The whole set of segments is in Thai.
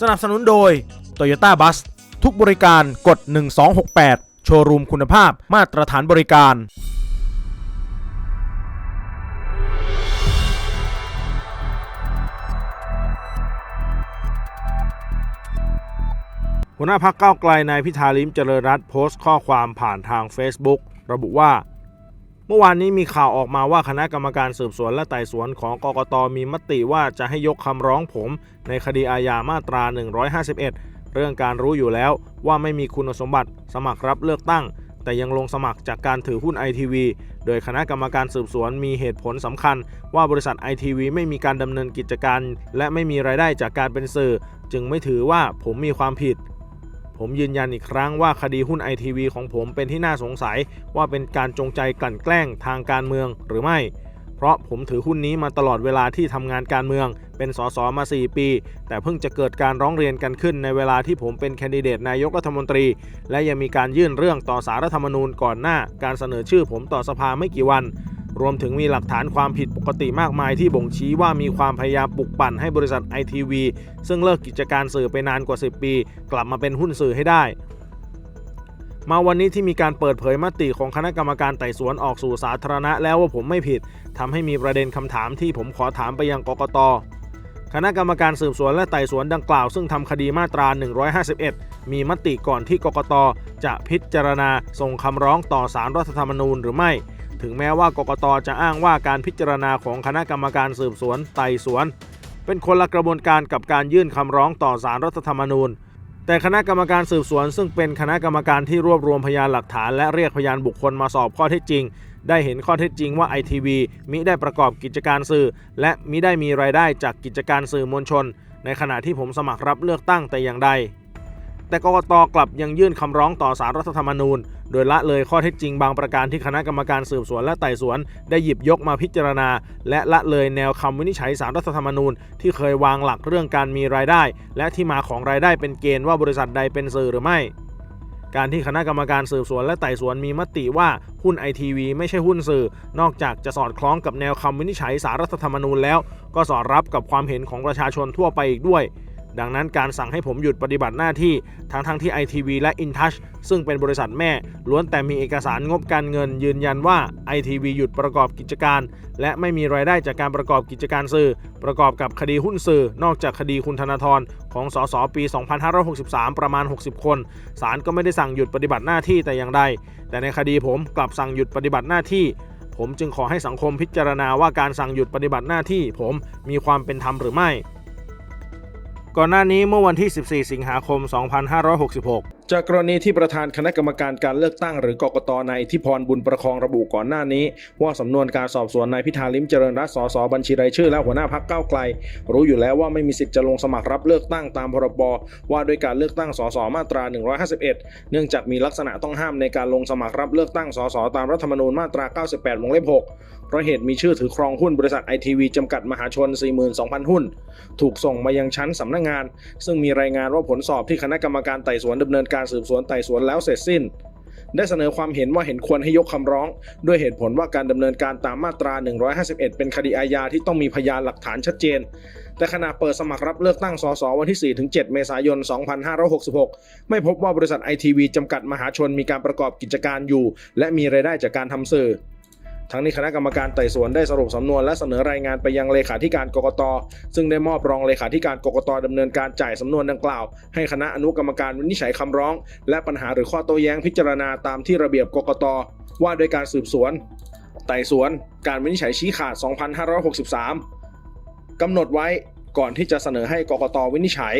สนับสนุนโดย Toyota Bus ทุกบริการกด 1268 โชว์รูมคุณภาพมาตรฐานบริการ หัวหน้าพักเก้าไกลนายพิธาลิมเจริญรัตน์โพสต์ข้อความผ่านทาง Facebook ระบุว่า เมื่อวานนี้มีข่าวออกมาว่าคณะกรรมการสืบสวนและไต่สวนของกกตมีมติว่าจะให้ยกคำร้องผม ในคดีอาญามาตรา 151 เรื่องการรู้อยู่แล้วว่าไม่มีคุณสมบัติสมัครรับเลือกตั้ง แต่ยังลงสมัครจากการถือหุ้นไอทีวีโดยคณะกรรมการสืบสวนมีเหตุผลสำคัญ ว่าบริษัทไอทีวีไม่มีการดำเนินกิจการ และไม่มีรายได้จากการเป็นสื่อ จึงไม่ถือว่าผมมีความผิด ผมยืนยันอีกครั้งว่าคดีหุ้นไอทีวีของผมเป็นที่น่าสงสัยว่าเป็นการจงใจกลั่นแกล้งทางการเมืองหรือไม่ เพราะผมถือหุ้นนี้มาตลอดเวลาที่ทำงานการเมือง เป็นสสมา 4 ปี แต่เพิ่งจะเกิดการร้องเรียนกันขึ้นในเวลาที่ผมเป็นแคนดิเดตนายกรัฐมนตรี และยังมีการยื่นเรื่องต่อสารรัฐธรรมนูญก่อนหน้า การเสนอชื่อผมต่อสภาไม่กี่วัน รวมถึงมีหลักฐานความผิดปกติมากมายที่บ่งชี้ว่ามีความพยายามปลุกปั่นให้บริษัทไอทีวีซึ่งเลิกกิจการสื่อไปนานกว่า 10 ปี กลับมาเป็นหุ้นสื่อให้ได้มาวันนี้ที่มีการเปิดเผยมติของคณะกรรมการไต่สวนออกสู่สาธารณะแล้วว่าผมไม่ผิดทำให้มีประเด็นคำถามที่ผมขอถามไปยังกกต คณะกรรมการสืบสวนและไต่สวนดังกล่าว ซึ่งทำคดีมาตรา 151 มีมติก่อนที่กกต จะพิจารณาส่งคำร้องต่อสารรัฐธรรมนูญหรือไม่ ถึงแม้ว่ากกตจะอ้างว่าการพิจารณาของคณะกรรมการสืบสวนไต่สวน เป็นคนละกระบวนการกับการยื่นคำร้องต่อสารรัฐธรรมนูญ แต่คณะกรรมการสืบสวน ซึ่งเป็นคณะกรรมการที่รวบรวมพยานหลักฐาน และเรียกพยานบุคคลมาสอบข้อเท็จจริง ได้เห็นข้อเท็จจริงว่าไอทีวีมิได้ประกอบกิจการสื่อ และมิได้มีรายได้จากกิจการสื่อมวลชน ในขณะที่ผมสมัครรับเลือกตั้งแต่อย่างใด แต่กกตกลับยังยื่นคำร้องต่อสารรัฐธรรมนูญ โดยละเลยข้อเท็จจริงบางประการที่คณะกรรมการสืบสวนและไต่สวน ได้หยิบยกมาพิจารณา และละเลยแนวคำวินิจฉัยสารรัฐธรรมนูญ ที่เคยวางหลักเรื่องการมีรายได้ และที่มาของรายได้เป็นเกณฑ์ว่าบริษัทใดเป็นสื่อหรือไม่การที่คณะกรรมการสืบสวนและไต่สวนมีมติว่าหุ้นไอทีวีไม่ใช่หุ้นสื่อ นอกจากจะสอดคล้องกับแนวคำวินิจฉัยสารรัฐธรรมนูญแล้ว ก็สอดรับกับความเห็นของประชาชนทั่วไปอีกด้วย ดังนั้นการสั่งให้ผมหยุดปฏิบัติหน้าที่ทั้งทั้งที่ ITV และ InTouch ซึ่งเป็นบริษัทแม่ ล้วนแต่มีเอกสารงบการเงินยืนยันว่า ITV หยุดประกอบกิจการ และไม่มีรายได้จากการประกอบกิจการสื่อ ประกอบกับคดีหุ้นสื่อ นอกจากคดีคุณธนาธรของสสปี 2563 ประมาณ 60 คน ศาลก็ไม่ได้สั่งหยุดปฏิบัติหน้าที่แต่อย่างใด แต่ในคดีผมกลับสั่งหยุดปฏิบัติหน้าที่ผมจึงขอให้สังคมพิจารณาว่าการสั่งหยุดปฏิบัติหน้าที่ผมมีความเป็นธรรมหรือไม่ ก่อนหน้านี้เมื่อวันที่ 14 สิงหาคม 2566 จากกรณีที่ประธานคณะกรรมการการเลือกตั้งหรือกกตนายอิทธิพรบุญประคองระบุก่อนหน้านี้ ว่าสำนวนการสอบสวนนายพิธาลิมเจริญรัตน์สสบัญชีรายชื่อและหัวหน้าพักเก้าไกล รู้อยู่แล้วว่าไม่มีสิทธิ์จะลงสมัครรับเลือกตั้งตามพรบว่าด้วยการเลือกตั้งสสมาตรา 151 เนื่องจากมีลักษณะต้องห้ามในการลงสมัครรับเลือกตั้งสสตามรัฐธรรมนูญมาตรา 98 วงเล็บ 6เพราะเหตุมีชื่อถือครองหุ้นบริษัทไอทีวีจำกัดมหาชน 42,000 หุ้น ถูกส่งมายังชั้นสำนักงาน ซึ่งมีรายงานว่าผลสอบที่คณะกรรมการไต่สวนดำเนินการสืบสวนไต่สวนแล้วเสร็จสิ้น ได้เสนอความเห็นว่าเห็นควรให้ยกคำร้อง ด้วยเหตุผลว่าการดำเนินการตามมาตรา 151 เป็นคดีอาญาที่ต้องมีพยานหลักฐานชัดเจน แต่ขณะเปิดสมัครรับเลือกตั้งสสวันที่ 4-7 เมษายน 2566 ไม่พบว่าบริษัทไอทีวีจำกัดมหาชนมีการประกอบกิจการอยู่ และมีรายได้จากการทำสื่อ ทั้งนี้คณะกรรมการไต่สวนได้สรุปสำนวนและเสนอรายงานไปยังเลขาธิการกกต ซึ่งได้มอบรองเลขาธิการกกตดำเนินการจ่ายสำนวนดังกล่าว ให้คณะอนุกรรมการวินิจฉัยคำร้อง และปัญหาหรือข้อโต้แย้งพิจารณาตามที่ระเบียบกกต ว่าโดยการสืบสวน ไต่สวน การวินิจฉัยชี้ขาด 2563กำหนดไว้ก่อนที่จะเสนอให้กกตวินิจฉัย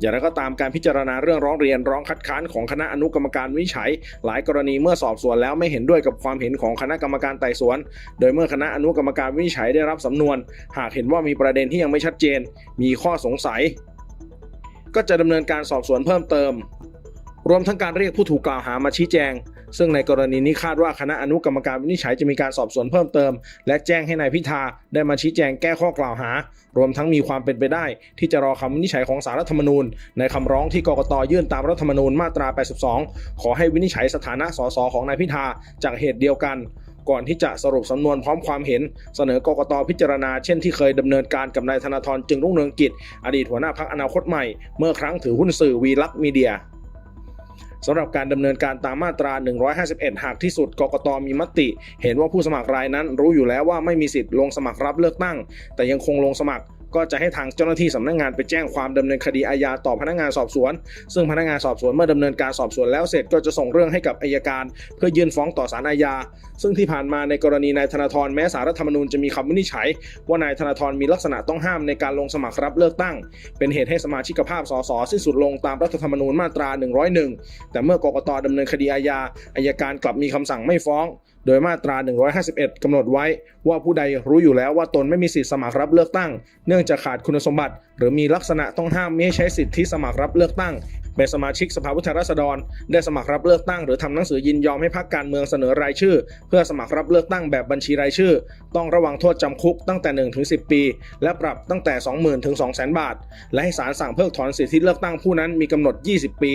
อย่างไรก็ตามการพิจารณาเรื่องร้องเรียนร้องคัดค้านของคณะอนุกรรมการวิจัย หลายกรณีเมื่อสอบสวนแล้วไม่เห็นด้วยกับความเห็นของคณะกรรมการไต่สวน โดยเมื่อคณะอนุกรรมการวิจัยได้รับสำนวน หากเห็นว่ามีประเด็นที่ยังไม่ชัดเจน มีข้อสงสัย ก็จะดำเนินการสอบสวนเพิ่มเติม รวมทั้งการเรียกผู้ถูกกล่าวหามาชี้แจง ซึ่งในกรณีนี้คาดว่าคณะอนุกรรมการวินิจฉัยจะมีการสอบสวนเพิ่มเติม และแจ้งให้นายพิธาได้มาชี้แจงแก้ข้อกล่าวหา รวมทั้งมีความเป็นไปได้ ที่จะรอคำวินิจฉัยของสารรัฐธรรมนูญ ในคำร้องที่กกตยื่นตามรัฐธรรมนูญมาตรา 82 ขอให้วินิจฉัยสถานะสสของนายพิธาจากเหตุเดียวกันก่อนที่จะสรุปสำนวนพร้อมความเห็น เสนอกกตพิจารณาเช่นที่เคยดำเนินการกับนายธนาธรจึงรุ่งเรืองกิจ อดีตหัวหน้าพักอนาคตใหม่ เมื่อครั้งถือหุ้นสื่อวีลักษ์มีเดีย สำหรับการดำเนินการตามมาตรา 151 หากที่สุดกกตมีมติ เห็นว่าผู้สมัครรายนั้นรู้อยู่แล้วว่าไม่มีสิทธิ์ลงสมัครรับเลือกตั้ง แต่ยังคงลงสมัคร ก็จะให้ทางเจ้าหน้าที่สำนักงานไปแจ้งความดำเนินคดีอาญาต่อพนักงานสอบสวน ซึ่งพนักงานสอบสวนเมื่อดำเนินการสอบสวนแล้วเสร็จก็จะส่งเรื่องให้กับอายการ เพื่อยื่นฟ้องต่อศาลอาญา ซึ่งที่ผ่านมาในกรณีนายธนาธรแม้สารรัฐธรรมนูญจะมีคำวินิจฉัย ว่านายธนาธรมีลักษณะต้องห้ามในการลงสมัครรับเลือกตั้ง เป็นเหตุให้สมาชิกภาพสสสิ้นสุดลงตามรัฐธรรมนูญมาตรา 101 แต่เมื่อกกตดำเนินคดีอาญาอายการกลับมีคำสั่งไม่ฟ้อง โดยมาตรา 151 กำหนดไว้ว่าผู้ใดรู้อยู่แล้วว่าตนไม่มีสิทธิสมัครรับเลือกตั้ง เนื่องจากขาดคุณสมบัติ หรือมีลักษณะต้องห้ามไม่ให้ใช้สิทธิสมัครรับเลือกตั้งเป็นสมาชิกสภาผู้แทนราษฎร ได้สมัครรับเลือกตั้ง หรือทำหนังสือยินยอมให้พรรคการเมืองเสนอรายชื่อ เพื่อสมัครรับเลือกตั้งแบบบัญชีรายชื่อ ต้องระวังโทษจำคุกตั้งแต่1ถึง10 ปี และปรับตั้งแต่ 20,000ถึง200,000 บาท และให้ศาลสั่งเพิกถอนสิทธิเลือกตั้งผู้นั้นมีกำหนด 20 ปี